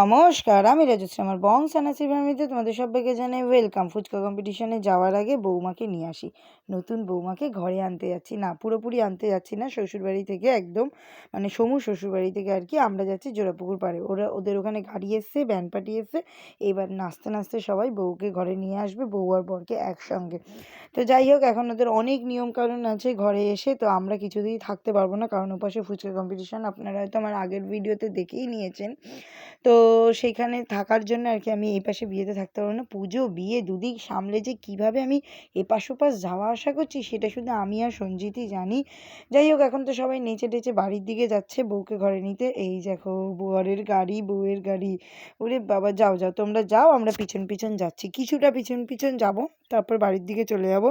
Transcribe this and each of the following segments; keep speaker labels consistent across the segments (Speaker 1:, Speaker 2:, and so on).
Speaker 1: নমস্কার, আমি রাজশ্রী, আমার বং সানাসি ফ্যামিলিতে তোমাদের সবাইকে জানাই ওয়েলকাম ফুচকা কম্পিটিশনে যাওয়ার আগে বৌমাকে নিয়ে আসি। নতুন বৌমাকে ঘরে আনতে যাচ্ছি না, পুরোপুরি আনতে যাচ্ছি না, শ্বশুরবাড়ি থেকে একদম মানে সমু শ্বশুরবাড়ি থেকে আর কি আমরা যাচ্ছি জোড়াপুকুর পাড়ে। ওরা, ওদের ওখানে গাড়ি এসছে ব্যান পার্টি এসছে, এবার নাচতে নাচতে সবাই বউকে ঘরে নিয়ে আসবে, বউ আর বরকে একসঙ্গে। তো যাই হোক, এখন ওদের অনেক নিয়মকানুন আছে ঘরে এসে, তো আমরা কিছুতেই থাকতে পারব না, কারণ ওপাশে ফুচকা কম্পিটিশন আপনারা হয়তো আমার আগের ভিডিওতে দেখেই নিয়েছেন। তো সেইখানে থাকার জন্য আর কি আমি এই পাশে বিয়েতে থাকতে পারব না। পুজো, বিয়ে দুদিক সামলে যে কীভাবে আমি এপাশ ওপাশ যাওয়া আসা করছি সেটা শুধু আমি আর সঞ্জিতই জানি। যাই হোক, এখন তো সবাই নেচে টেচে বাড়ির দিকে যাচ্ছে বউকে ঘরে নিতে। এই দেখো, বরের গাড়ি, বউয়ের গাড়ি। ওরে বাবা, যাও যাও, তোমরা যাও, আমরা পিছন পিছন যাচ্ছি। কিছুটা পিছন পিছন যাব। তারপর বাড়ির দিকে চলে যাব।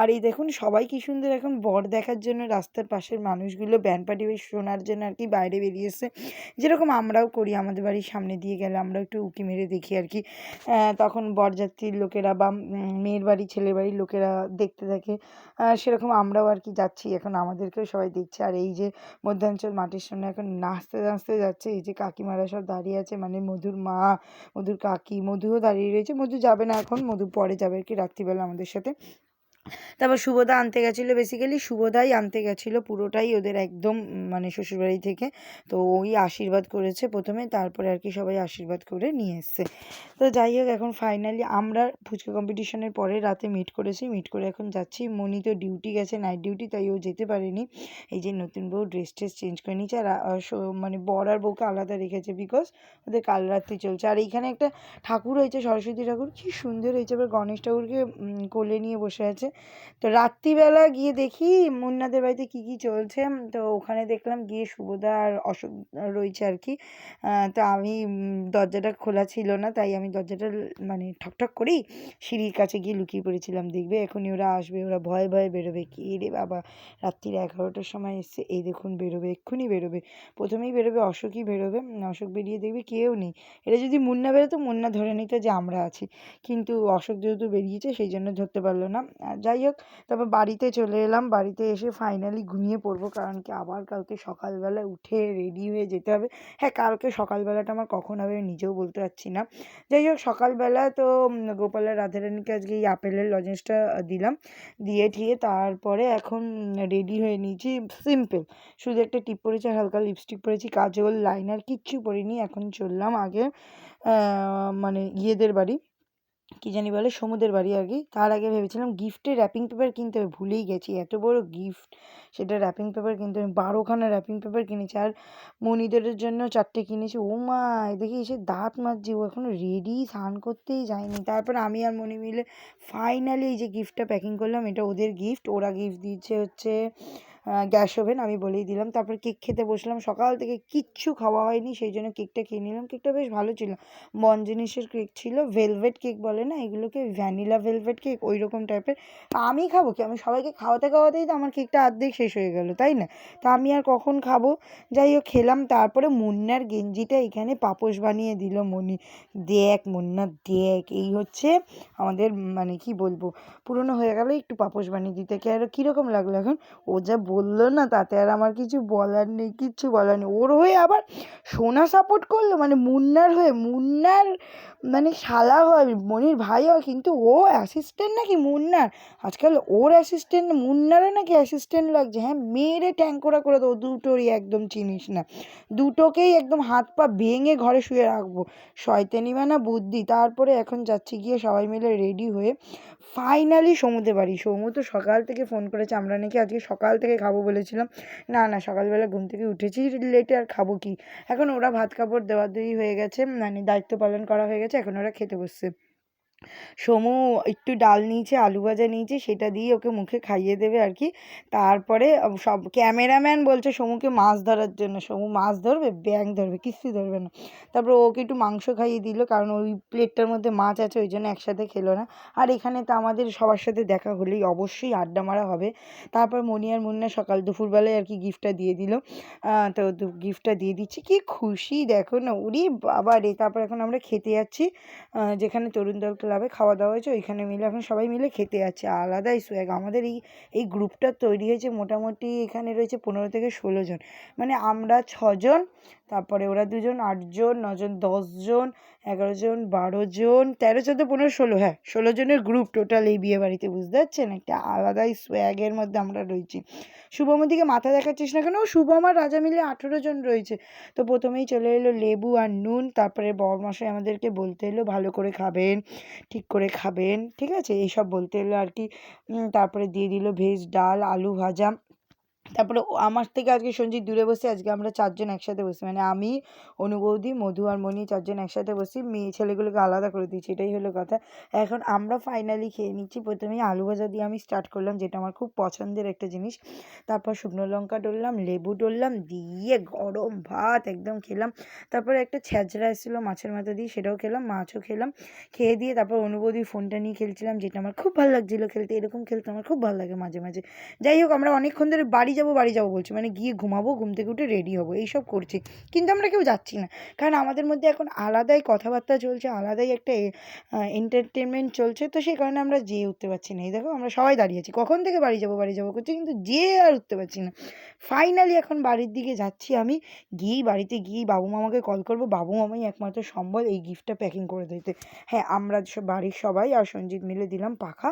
Speaker 1: আর এই দেখুন, সবাই কি সুন্দর এখন বর দেখার জন্য রাস্তার পাশের মানুষগুলো ব্যান্ড পার্টি বেশ শোনার জন্য আর কি বাইরে বেরিয়েছে যেরকম আমরাও করি, আমাদের বাড়ির সামনে দিয়ে গেলে আমরা একটু উঁকি মেরে দেখি আর কি। তখন বরযাত্রীর লোকেরা বা মেয়ের বাড়ি, ছেলের বাড়ির লোকেরা দেখতে থাকে। সেরকম আমরাও আর কি যাচ্ছি। এখন আমাদেরকেও সবাই দেখছে। আর এই যে মধ্যাঞ্চল মাটির সামনে এখন নাচতে নাচতে যাচ্ছে। এই যে কাকিমারা সব দাঁড়িয়ে আছে মানে মধুর মা, মধুর কাকি, মধুও দাঁড়িয়ে রয়েছে। মধু যাবে না এখন, মধু পরে যাবে আর কি রাত্রিবেলা আমাদের সাথে। তারপর শুভদা আনতে গেছিল বেসিক্যালি শুভদাই আনতে গেছিল, পুরোটাই ওদের একদম মানে শ্বশুরবাড়ি থেকে। তো ওই আশীর্বাদ করেছে প্রথমে, তারপরে আর কি সবাই আশীর্বাদ করে নিয়ে এসছে। তো যাই হোক, এখন ফাইনালি আমরা ফুচকা কম্পিটিশনের পরে রাতে মিট করেছি। মিট করে এখন যাচ্ছি। মনি তো ডিউটি গেছে নাইট ডিউটি তাই ও যেতে পারেনি। এই যে নতুন বউ ড্রেস ট্রেস চেঞ্জ করে নিচ্ছে আর মানে বর আর বউকে আলাদা রেখেছে বিকজ ওদের কাল রাত্রি চলছে। আর এইখানে একটা ঠাকুর হয়েছে, সরস্বতী ঠাকুর। কি সুন্দর হয়েছে। এবার গণেশ ঠাকুরকে কোলে নিয়ে বসে আছে। তো রাত্রিবেলা গিয়ে দেখি মুন্নাদের বাড়িতে কী কী চলছে। তো ওখানে দেখলাম গিয়ে শুভদা আর অশোক রয়েছে আর কি। তো আমি দরজাটা খোলা ছিল না, তাই আমি দরজাটা মানে ঠকঠক করেই সিঁড়ির কাছে গিয়ে লুকিয়ে পড়েছিলাম। দেখবে এখনই ওরা আসবে, ওরা ভয়ে ভয়ে বেরোবে। কি রে বাবা, রাত্রির এগারোটার সময় এসছে। এই দেখুন বেরোবে, এক্ষুনি বেরোবে। প্রথমেই বেরোবে, অশোকই বেরোবে। অশোক বেরিয়ে দেখবে কেউ নেই। এটা যদি মুন্না বেরোতো, মুন্না ধরে নিত যে আমরা আছি। কিন্তু অশোক যেহেতু বেরিয়েছে, সেই জন্য ধরতে পারল না। যাই হোক, তারপর বাড়িতে চলে এলাম। বাড়িতে এসে ফাইনালি ঘুমিয়ে পড়ব, কারণ কি আবার কালকে সকালবেলা উঠে রেডি হয়ে যেতে হবে। হ্যাঁ কালকে সকালবেলাটা আমার কখন হবে আমি নিজেও বলতে পারছি না। যাই হোক, সকালবেলা তো গোপালের রাধারানীকে আজকে এই আপেলের লজেন্সটা দিলাম। দিয়ে ঠিয়ে তারপরে এখন রেডি হয়ে নিয়েছি সিম্পল শুধু একটা টিপ পরেছি আর হালকা লিপস্টিক পরেছি, কাজল লাইনার কিচ্ছু পরিনি। এখন চললাম আগে মানে ইয়েদের বাড়ি। কী জানি বলে সমুদ্রের বাড়ি আর কি তার আগে ভেবেছিলাম গিফটের র্যাপিং পেপার কিনতে হবে, ভুলেই গেছি। এত বড় গিফট সেটা র্যাপিং পেপার কিনতে হবে। বারোখানা র্যাপিং পেপার কিনেছি আর মনিদের জন্য চারটে কিনেছি। ও মা দেখি এসে দাঁত মাজছি, ও এখনও রেডি স্নান করতেই যায়নি। তারপর আমি আর মনি মিলে ফাইনালি এই যে গিফটটা প্যাকিং করলাম, এটা ওদের গিফট ওরা গিফট দিচ্ছে হচ্ছে গ্যাস ওভেন আমি বলেই দিলাম। তারপর কেক খেতে বসলাম। সকাল থেকে কিচ্ছু খাওয়া হয়নি সেই জন্য কেকটা খেয়ে নিলাম। কেকটা বেশ ভালো ছিল। বন জিনিসের কেক ছিল, ভেলভেট কেক বলে না? এগুলোকে ভ্যানিলা ভেলভেট কেক ওই রকম টাইপের আমি খাব কি? আমি সবাইকে খাওয়াতে খাওয়াতেই তো আমার কেকটা অর্ধেক শেষ হয়ে গেল, তাই না? তা আমি আর কখন খাব? যাই হোক, খেলাম। তারপরে মুন্নার গেঞ্জিটা এখানে পাপোশ বানিয়ে দিল মনি। দেখ মুন্না, দেখ। এই হচ্ছে আমাদের মানে কি বলব? পুরনো হয়ে গেলে, একটু পাপোশ বানিয়ে দিতে। কি আর কীরকম লাগল এখন? ও যা বলল না, তাতে আর আমার কিছু বলার নেই, কিচ্ছু বলার নেই। ওর হয়ে আবার সোনা সাপোর্ট করল মানে মুন্নার হয়ে, মুন্নার মানে শালা হয়, মনির ভাই হয়, কিন্তু ও অ্যাসিস্ট্যান্ট নাকি মুন্নার? আজকাল ওর অ্যাসিস্ট্যান্ট মুন্নারও নাকি অ্যাসিস্ট্যান্ট লাগছে। হ্যাঁ মেয়েরে ট্যাঙ্কোরা করে দেবো দুটোরই একদম চিনিস না। দুটোকেই একদম হাত পা ভেঙে ঘরে শুয়ে রাখব। শয়তানি না বুদ্ধি। তারপরে এখন যাচ্ছি গিয়ে সবাই মিলে রেডি হয়ে ফাইনালি সমুদ্রে বাড়ি। সমু তো সকাল থেকে ফোন করেছে, আমরা নাকি আজকে সকাল থেকে খাব বলেছিলাম। না না, সকালবেলা ঘুম থেকে উঠেছি লেটে আর খাব কি? এখন ওরা ভাত কাপড় দেওয়া দেওয়ি হয়ে গেছে মানে দায়িত্ব পালন করা হয়ে গেছে, এখন ওরা খেতে বসছে। সমু একটু ডাল নিয়েছে, আলু ভাজা নিয়েছে, সেটা দিয়ে ওকে মুখে খাইয়ে দেবে আর কি। তারপরে সব ক্যামেরাম্যান বলছে সমুকে মাছ ধরার জন্য। সমু মাছ ধরবে ব্যাং ধরবে কিস্তি ধরবে না। তারপর ওকে একটু মাংস খাইয়ে দিল, কারণ ওই প্লেটটার মধ্যে মাছ আছে, ওই জন্য একসাথে খেলো না। আর এখানে তো আমাদের সবার সাথে দেখা হলেই অবশ্যই আড্ডা মারা হবে। তারপর মনি আর মুন্না সকাল দুপুরবেলায় আর কি গিফটটা দিয়ে দিল। তো গিফটটা দিয়ে দিচ্ছি। কি খুশি, দেখো না উরি বাবা রে তারপর এখন আমরা খেতে যাচ্ছি যেখানে তরুণ দল খাওয়া দাওয়া হয়েছে, ওইখানে মিলে এখন সবাই মিলে খেতে যাচ্ছে। আলাদাই সোয়াগ আমাদের এই এই গ্রুপটা তৈরি হয়েছে মোটামুটি এখানে রয়েছে পনেরো থেকে ষোলো জন। মানে আমরা ছজন, তারপরে ওরা দুজন, আটজন, নজন, দশজন এগারো জন বারো জন তেরো, চোদ্দ, পনেরো, ষোলো হ্যাঁ ষোলো জনের গ্রুপ টোটাল এই বিয়ে বাড়িতে, বুঝতে পারছেন? একটা আলাদাই সোয়াগের মধ্যে আমরা রয়েছি। শুভমের দিকে মাথা দেখাচ্ছিস না কেন? শুভম আর রাজা মিলে আঠেরো জন রয়েছে। তো প্রথমেই চলে এলো লেবু আর নুন, তারপরে বরমশাই আমাদেরকে বলতে এলো, ভালো করে খাবেন। ঠিক করে খাবেন, ঠিক আছে? এইসব বলতে এলো আর কি তারপরে দিয়ে দিল ভেজ ডাল, আলু ভাজা তারপরে আমার থেকে আজকে সঞ্জিত দূরে বসে, আজকে আমরা চারজন একসাথে বসি। মানে আমি অনুবৌদি মধু আর মণি চারজন একসাথে বসি, মেয়ে ছেলেগুলোকে আলাদা করে দিয়েছি এটাই হলো কথা। এখন আমরা ফাইনালি খেয়ে নিচ্ছি, প্রথমেই আলু ভাজা দিয়ে আমি স্টার্ট করলাম, যেটা আমার খুব পছন্দের একটা জিনিস। তারপর শুকনো লঙ্কা ডললাম, লেবু ডললাম, দিয়ে গরম ভাত একদম খেলাম। তারপরে একটা ছ্যাঁচড়া এসেছিল মাছের মাথা দিয়ে, সেটাও খেলাম, মাছও খেলাম। খেয়ে দিয়ে তারপর অনুবৌদি ফোনটা নিয়ে খেলছিলাম, যেটা আমার খুব ভালো লাগছিল খেলতে, এরকম খেলতে আমার খুব ভালো লাগে মাঝে মাঝে। যাই হোক, আমরা অনেকক্ষণ ধরে বাড়ি যাব, বাড়ি যাব বলছি। মানে গিয়ে ঘুমাবো, ঘুম থেকে উঠে রেডি হব, এইসব করছি। কিন্তু আমরা কেউ যাচ্ছি না। কারণ আমাদের মধ্যে এখন আলাদাই কথাবার্তা চলছে, আলাদাই একটা এন্টারটেনমেন্ট চলছে। তো সেই কারণে আমরা যেয়ে উঠতে পারছি না। এই দেখো, আমরা সবাই দাঁড়িয়ে আছি। কখন থেকে বাড়ি যাব বাড়ি যাব করছি, কিন্তু যেয়ে আর উঠতে পারছি না। ফাইনালি এখন বাড়ির দিকে যাচ্ছি আমি। গিয়েই বাড়িতে গিয়েই বাবু মামাকে কল করব। বাবু মামাই একমাত্র সম্বল এই গিফটটা প্যাকিং করে দিতে হ্যাঁ আমরা বাড়ির সবাই আর সঞ্জিত মিলে দিলাম পাখা।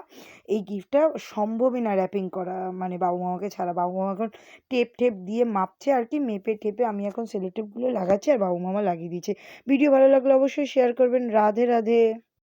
Speaker 1: এই গিফটটা সম্ভবই না র্যাপিং করা মানে বাবু মামাকে ছাড়া। বাবু মামা এখন টেপ টেপ দিয়ে মাপছে আর কি মেপে টেপে আমি এখন সেলো টেপগুলো লাগাচ্ছি আর বাবু মামা লাগিয়ে দিচ্ছে ভিডিও ভালো লাগলে অবশ্যই শেয়ার করবেন। রাধে রাধে।